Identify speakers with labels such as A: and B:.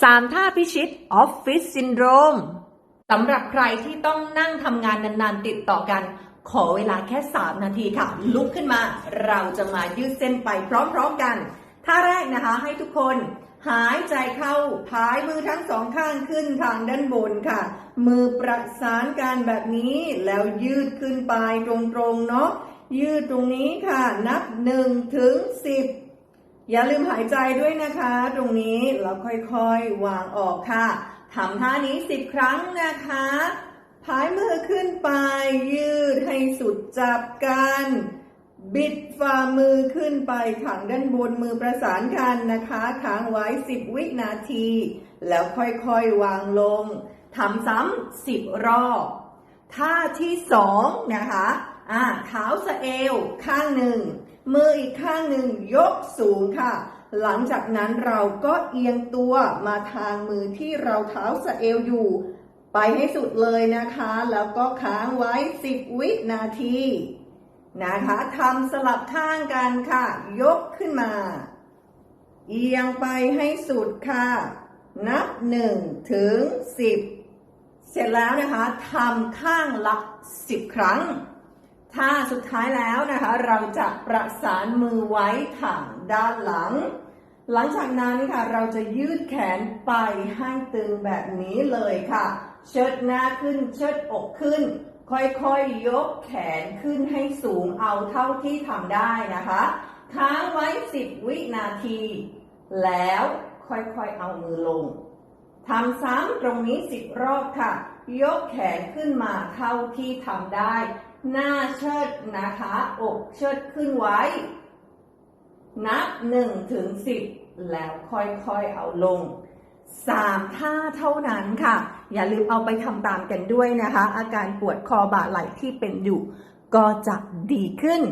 A: 3ท่าพิชิตออฟฟิศซินโดรมสำหรับใครที่ต้องนั่งทำงานนานๆ ติดต่อกัน ขอเวลาแค่ 3 นาทีค่ะ ลุกขึ้นมา เราจะมายืดเส้นไปพร้อมๆกัน ท่าแรกนะคะให้ทุกคน หายใจเข้าพายมือทั้งสองข้างขึ้นทางด้านบนค่ะ มือประสานกันแบบนี้ แล้วยืดขึ้นไปตรงๆเนาะยืดตรงนี้ค่ะ นับ1ถึง10 อย่าลืมหายใจด้วยนะคะ ตรงนี้แล้วค่อยๆวางออกค่ะทำท่านี้10ครั้งนะคะพายมือขึ้นไป ยืดให้สุดจับกัน บิดฝ่ามือขึ้นไปขังด้านบนมือประสานกันนะคะค้างไว้10วินาที แล้วค่อยๆวางลงทำซ้ำ10รอบท่าที่สองนะคะ อ่าเท้าสะเอวข้างหนึ่ง มืออีกข้างหนึ่งยกสูงค่ะ หลังจากนั้นเราก็เอียงตัวมาทางมือที่เราเท้าสะเอวอยู่ ไปให้สุดเลยนะคะ แล้วก็ค้างไว้ 10 วินาทีนะคะทำสลับข้างกันค่ะ ยกขึ้นมา เอียงไปให้สุดค่ะ นับ1ถึง10เสร็จแล้วนะคะทำข้างละ10ครั้ง ถ้าสุดท้ายแล้วนะคะ เราจะประสานมือไว้ทางด้านหลัง หลังจากนั้นค่ะเราจะยืดแขนไปให้ตึงแบบนี้เลยค่ะ เชิดหน้าขึ้นเชิดอกขึ้น ค่อยๆยกแขนขึ้นให้สูงเอาเท่าที่ทำได้นะคะค้างไว้ 10 วินาที แล้วค่อยๆเอามือลงทำซ้ำตรงนี้ 10 รอบค่ะ ยกแขนขึ้นมาเท่าที่ทำได้ หน้าเชิดนะคะ อกเชิดขึ้นไว้ นับหนึ่งถึงสิบแล้วค่อยๆเอาลงสามท่าเท่านั้นค่ะ อย่าลืมเอาไปทำตามกันด้วยนะคะ อาการปวดคอบ่าไหล่ที่เป็นอยู่ ก็จะดีขึ้น